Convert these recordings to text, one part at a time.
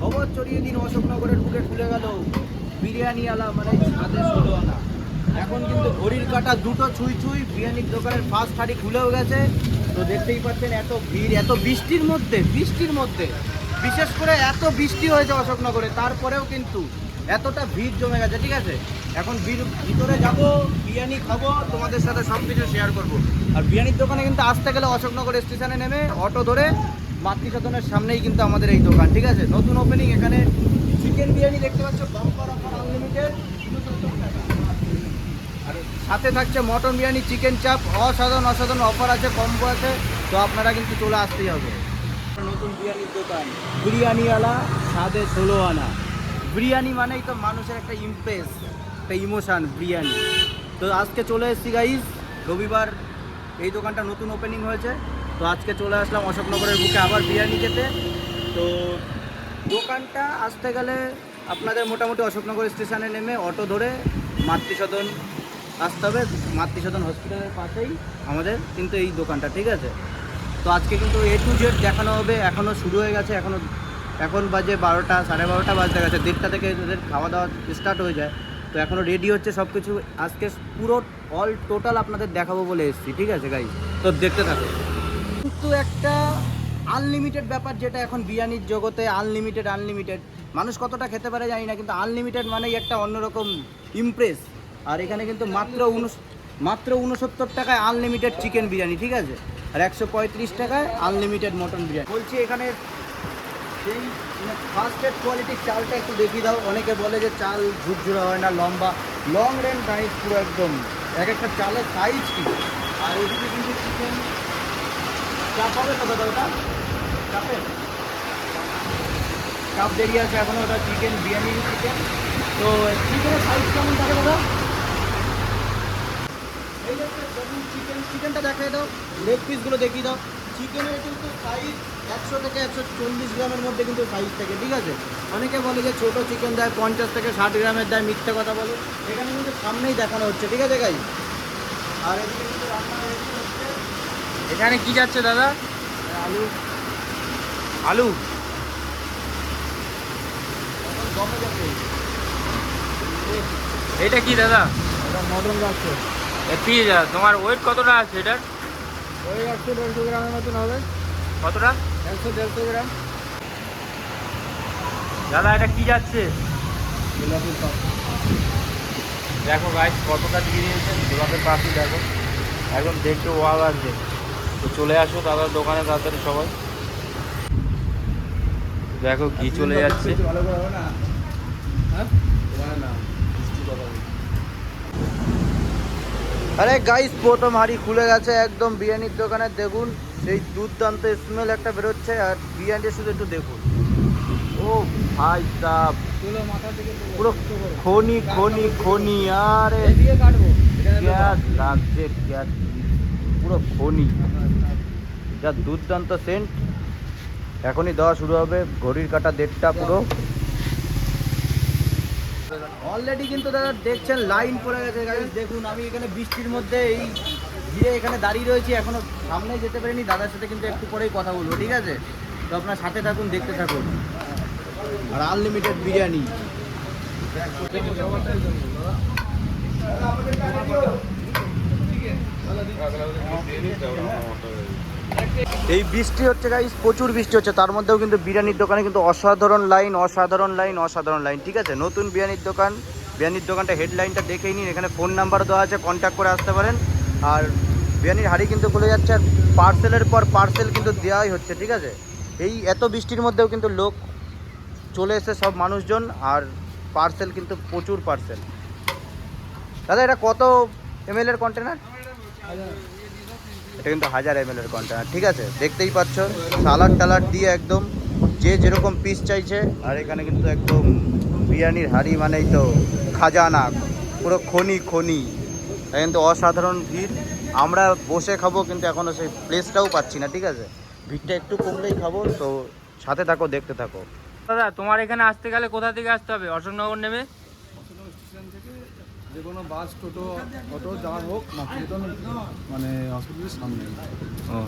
খবর চড়িয়ে দিন অশোকনগরের বুকে খুলে গেল। বিরিয়ানি আলা মানে সাথে ষোলো আনা। এখন কিন্তু ঘড়ির কাটা দুটো ছুঁই ছুঁই বিরিয়ানির দোকানের ফার্স্ট হাড়ি খুলেও গেছে। তো দেখতেই পাচ্ছেন এত ভিড়, এত বৃষ্টির মধ্যে বৃষ্টির মধ্যে। বিশেষ করে এত বৃষ্টি হয়েছে অশোকনগরে, তারপরেও কিন্তু এতটা ভিড় জমে গেছে, ঠিক আছে? এখন ভিতরে যাব, বিরিয়ানি খাব, তোমাদের সাথে সব কিছু শেয়ার করব। আর বিরিয়ানির দোকানে কিন্তু আসতে গেলে অশোকনগর স্টেশনে নেমে অটো ধরে মাতৃসদনের সামনেই কিন্তু আমাদের এই দোকান, ঠিক আছে? নতুন ওপেনিং এখানে চিকেন বিরিয়ানি দেখতে পাচ্ছ অফার আনলিমিটেড আর সাথে থাকছে মটন বিরিয়ানি চিকেন চাপ অসাধারণ অসাধারণ অফার আছে কম্বো আছে, তো আপনারা কিন্তু চলে আসতেই হবে। নতুন বিরিয়ানির দোকান, বিরিয়ানিওয়ালা সাদে ষোলো আনা বিরিয়ানি মানেই তো মানুষের একটা ইমপ্রেস একটা ইমোশান বিরিয়ানি। তো আজকে চলে এসেছি গাইজ রবিবার এই দোকানটা নতুন ওপেনিং হয়েছে। তো আজকে চলে আসলাম অশোকনগরের বুকে আবার বিরিয়ানি খেতে। তো দোকানটা আসতে গেলে আপনাদের মোটামুটি অশোকনগর স্টেশনে নেমে অটো ধরে মাতৃসদন আসতে হবে। মাতৃসদন হসপিটালের পাশেই আমাদের কিন্তু এই দোকানটা, ঠিক আছে? তো আজকে কিন্তু এ টু জেড দেখানো হবে। এখনও শুরু হয়ে গেছে এখনও এখন বাজে বারোটা, সাড়ে বারোটা বাজতে গেছে। দেড়টা থেকে এদের খাওয়া দাওয়া স্টার্ট হয়ে যায়। তো এখনও রেডি হচ্ছে সব কিছু আজকে পুরো অল টোটাল আপনাদের দেখাবো বলে এসেছি, ঠিক আছে গাই তো দেখতে থাকো কিন্তু একটা আনলিমিটেড ব্যাপার যেটা এখন বিরিয়ানির জগতে আনলিমিটেড আনলিমিটেড মানুষ কতটা খেতে পারে জানি না, কিন্তু আনলিমিটেড মানেই একটা অন্যরকম ইমপ্রেস আর এখানে কিন্তু মাত্র মাত্র উনসত্তর টাকায় আনলিমিটেড চিকেন বিরিয়ানি, ঠিক আছে? আর একশো পঁয়ত্রিশ টাকায় আনলিমিটেড মটন বিরিয়ানি। বলছি এখানে সেই ফার্স্ট এড কোয়ালিটির চালটা একটু দেখিয়ে দাও। অনেকে বলে যে চাল ঝুরঝুরা হয় না, লম্বা। লং রেঞ্জ রাইস পুরো একদম। এক একটা চালের সাইজ কি? আর এদিকে কিন্তু চাপ হবে তো দাদা ওটা? চাপে চাপ বেরিয়ে আছে এখনও, ওটা চিকেন বিরিয়ানি চিকেন তো চিকেনের সাইজ কেমন থাকে দাদা? এই চিকেন চিকেনটা দেখাই দাও। লেগ পিসগুলো দেখিয়ে দাও। চিকেনের কিন্তু সাইজ একশো থেকে একশো চল্লিশ গ্রামের মধ্যে কিন্তু সাইজ থাকে, ঠিক আছে? অনেকে বলে যে ছোটো চিকেন দেয়, পঞ্চাশ থেকে ষাট গ্রামের দেয়, মিথ্যে কথা বলে। এখানে কিন্তু সামনেই দেখানো হচ্ছে, ঠিক আছে গাই আর এদিকে কিন্তু রান্না। এখানে কি যাচ্ছে দাদা? আলু। আলু? এটা কি দাদা? মটন যাচ্ছে পিস তোমার ওয়েট কতটা আছে এটার? ওই একশো দেড়শো গ্রামের মতন হবে। কতটা? একশো দেড়শো গ্রাম। দাদা এটা কি যাচ্ছে? দেখো গাইস কতটা দিয়ে দিয়েছে গোলাপের পাখি দেখো। একদম দেখতে ওয়াল লাগছে। তো চলে আসো দাদার দোকানে তাড়াতাড়ি সবাই। দেখো কি চলে যাচ্ছে। আরে গাইস প্রথম হাড়ি খুলে গেছে একদম বিরিয়ানির দোকানে দেখুন সেই দুর্দান্ত স্মেল একটা বেরোচ্ছে আর বিরিয়ানি শুধু একটু দেখুন। ও ভাই সাপ পুরো খনি খনি খনি আরে লাগছে পুরো খনি। যা দুর্দান্ত সেন্ট। এখনই দেওয়া শুরু হবে। ঘড়ির কাটা দেড়টা পুরো। অলরেডি কিন্তু দাদা দেখছেন লাইন পড়ে গেছে দেখুন, আমি এখানে বৃষ্টির মধ্যে এই ঘিরে এখানে দাঁড়িয়ে রয়েছি। এখনও সামনে যেতে পারিনি। দাদার সাথে কিন্তু একটু পরেই কথা বলব, ঠিক আছে? তো আপনার সাথে থাকুন, দেখতে থাকুন। আর আনলিমিটেড বিরিয়ানি। এই বৃষ্টি হচ্ছে গাইস প্রচুর বৃষ্টি হচ্ছে। তার মধ্যেও কিন্তু বিরিয়ানির দোকানে কিন্তু অসাধারণ লাইন অসাধারণ লাইন অসাধারণ লাইন ঠিক আছে? নতুন বিরিয়ানির দোকান। বিরিয়ানির দোকানটা হেডলাইনটা দেখেই নিন। এখানে ফোন নাম্বার দেওয়া আছে কন্ট্যাক্ট করে আসতে পারেন। আর বিরিয়ানির হাড়ি কিন্তু খুলে যাচ্ছে। আর পার্সেলের পর পার্সেল কিন্তু দেওয়াই হচ্ছে, ঠিক আছে? এই এত বৃষ্টির মধ্যেও কিন্তু লোক চলে এসে সব মানুষজন। আর পার্সেল কিন্তু প্রচুর পার্সেল দাদা, এটা কত এম এর কন্টেনার এটা কিন্তু হাজার এম এর কন্টেনার ঠিক আছে? দেখতেই পাচ্ছ সালাড টালাড দিয়ে একদম যে যেরকম পিস চাইছে, আর এখানে কিন্তু একদম বিরিয়ানির হাড়ি মানেই তো খাজানা, পুরো খনি খনি। কিন্তু অসাধারণ ভিড়। আমরা বসে খাব, কিন্তু এখনও সেই প্লেসটাও পাচ্ছি না, ঠিক আছে? ভিড়টা একটু কমলেই খাব, তো সাথে থাকো, দেখতে থাকো। দাদা, তোমার এখানে আসতে গেলে কোথা থেকে আসতে হবে? অশোকনগর নেমে যে কোনো বাস টোটো অটো যা হোক মাতৃতন মানে হসপিটালের সামনে। ও।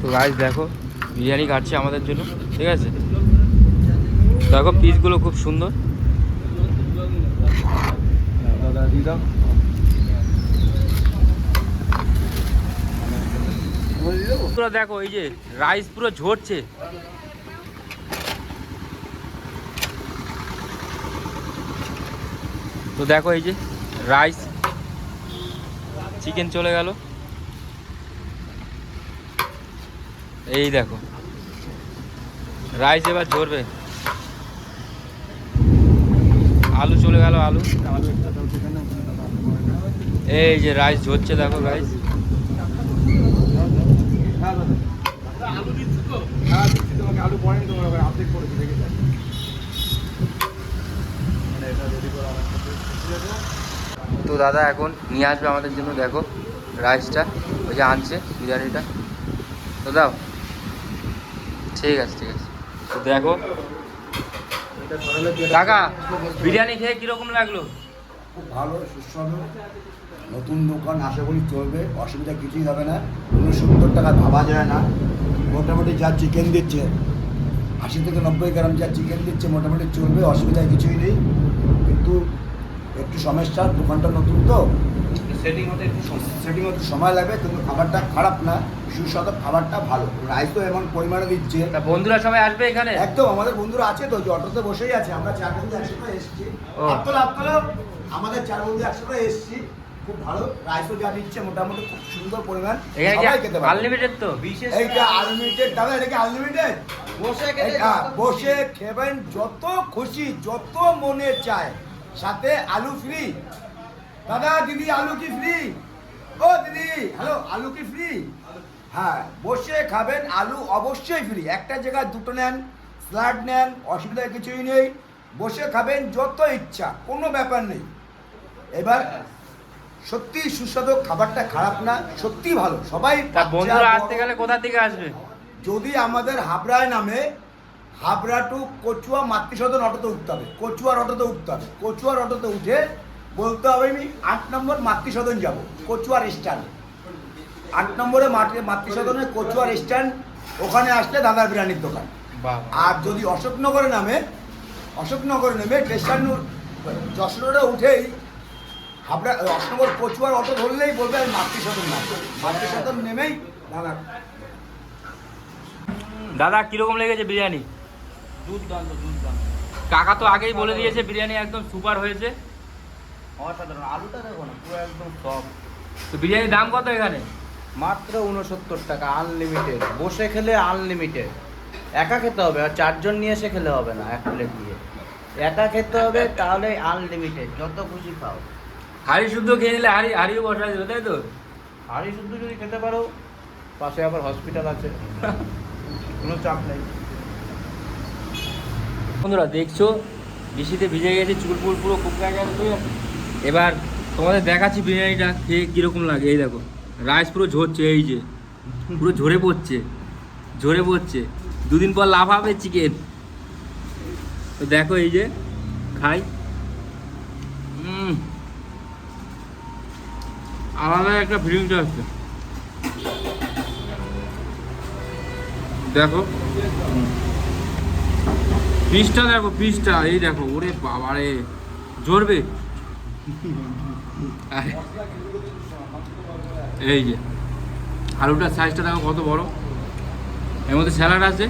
তো গাইস দেখো বিরিয়ানি কাটছে আমাদের জন্য ঠিক আছে? দেখো পিসগুলো খুব সুন্দর। দাদা দিয়ে দাও। পুরো দেখো এই যে রাইস পুরো ঝরছে। তো দেখো এই যে রাইস চিকেন চলে গেল। এই দেখো রাইস এবার ঝরবে। আলু চলে গেল আলু। এই যে রাইস ঝরছে দেখো রাইস দাদা আলু দিচ্ছি তো দাদা, এখন নিয়ে আসবে আমাদের জন্য, দেখো রাইসটা ওই যে আনছে, বিরিয়ানিটা। তো দাও। ঠিক আছে ঠিক আছে। তো দেখো। কাকা, বিরিয়ানি খেয়ে কীরকম লাগল? খুব ভালো, সুস্বাদু। নতুন দোকান, আশা করি চলবে। অসুবিধা কিছুই হবে না। কোনো সত্তর টাকা ভাবা যায় না। মোটামুটি যা চিকেন দিচ্ছে, আশি থেকে নব্বই গ্রাম যা চিকেন দিচ্ছে, মোটামুটি চলবে অসুবিধা কিছুই নেই। কিন্তু একটু সমস্যা দোকানটা নতুন তো। সেটিং হতে একটু সেটিং একটু সময় লাগবে কিন্তু খাবারটা খারাপ না সুস্বাদু খাবারটা ভালো। রাইস তো এমন পরিমাণে দিচ্ছে। বন্ধুরা সবাই আসবে এখানে? একদম আমাদের বন্ধুরা আছে তো যে অটোতে বসেই আছে আমরা চার বন্ধু একসাথে এসেছি। আত্মলা আত্মলা আমাদের চার বন্ধু একসাথে এসেছি। খুব ভালো রাইসও যা দিচ্ছে মোটামুটি খুব সুন্দর পরিমাণ। এখানে সবাই খেতে পারে আনলিমিটেড তো? বিশেষ এইটা আনলিমিটেড দাদা এটা কি আনলিমিটেড বসে খেতে বসে খেবেন যত খুশি যত মনে চায়। সাথে আলু ফ্রি দাদা দিদি আলু কি ফ্রি ও দিদি হ্যালো আলু কি ফ্রি হ্যাঁ বসে খাবেন আলু অবশ্যই ফ্রি একটা জায়গায় দুটো নেন স্যালাড নেন অসুবিধা কিছুই নেই। বসে খাবেন যত ইচ্ছা কোনো ব্যাপার নেই। এবার সত্যি সুস্বাদু খাবারটা খারাপ না সত্যি ভালো। সবাই বন্ধুরা আসতে গেলে কোথা থেকে আসবে? যদি আমাদের হাবড়ায় নামে হাবড়া টু কচুয়া মাতৃসদন অটোতে উঠতে হবে। কচুয়ার অটোতে উঠতে হবে। কচুয়ার অটোতে উঠে বলতে হবে আমি আট নম্বর মাতৃসদন যাব কচুয়ার স্ট্যান্ড। আট নম্বরে মাতৃ মাতৃসদনে কচুয়ার স্ট্যান্ড ওখানে আসলে দাদার বিরিয়ানির দোকান। আর যদি অশোকনগরে নামে অশোকনগরে নেমে স্টেশন যশোরে উঠেই হাবড়া অশোকনগর কচুয়ার অটো ধরলেই বলবে আমি মাতৃসদন নাম মাতৃসদন নেমেই দাদা দাদা কীরকম লেগেছে বিরিয়ানি? দুর্দান্ত দুর্দান্ত। কাকা তো আগেই বলে দিয়েছে বিরিয়ানি একদম সুপার হয়েছে। অসাধারণ। আলুটা দেখো না পুরো একদম সফট তো বিরিয়ানির দাম কত এখানে? মাত্র উনসত্তর টাকা আনলিমিটেড বসে খেলে আনলিমিটেড একা খেতে হবে আর চারজন নিয়ে এসে খেলে হবে না এক প্লেট দিয়ে। একা খেতে হবে তাহলে আনলিমিটেড যত খুশি খাও। হাড়ি শুদ্ধ খেয়ে নিলে হাড়ি হাড়িও বসা যাবে তাই তো? হাঁড়ি শুদ্ধ যদি খেতে পারো পাশে আবার হসপিটাল আছে। কোনো চাপ নেই। বন্ধুরা, দেখছ? বৃষ্টিতে ভিজে গেছে চুল ফুল পুরো কুকড়ে গেছে আছে? এবার তোমাদের দেখাচ্ছি বিরিয়ানিটা, খেয়ে কীরকম লাগে। এই দেখো রাইস পুরো ঝরছে, এই যে। পুরো ঝরে পড়ছে ঝরে পড়ছে। দুদিন পর লাভ হবে চিকেন তো দেখো এই যে, খাই। আলাদা একটা ফিলিংস আসছে। দেখো। পিসটা দেখো, পিসটা। এই দেখো, ওরে বাবারে জোরবে? এই যে, আলুটার সাইজটা দেখো কত বড়? এর মধ্যে স্যালাড আছে?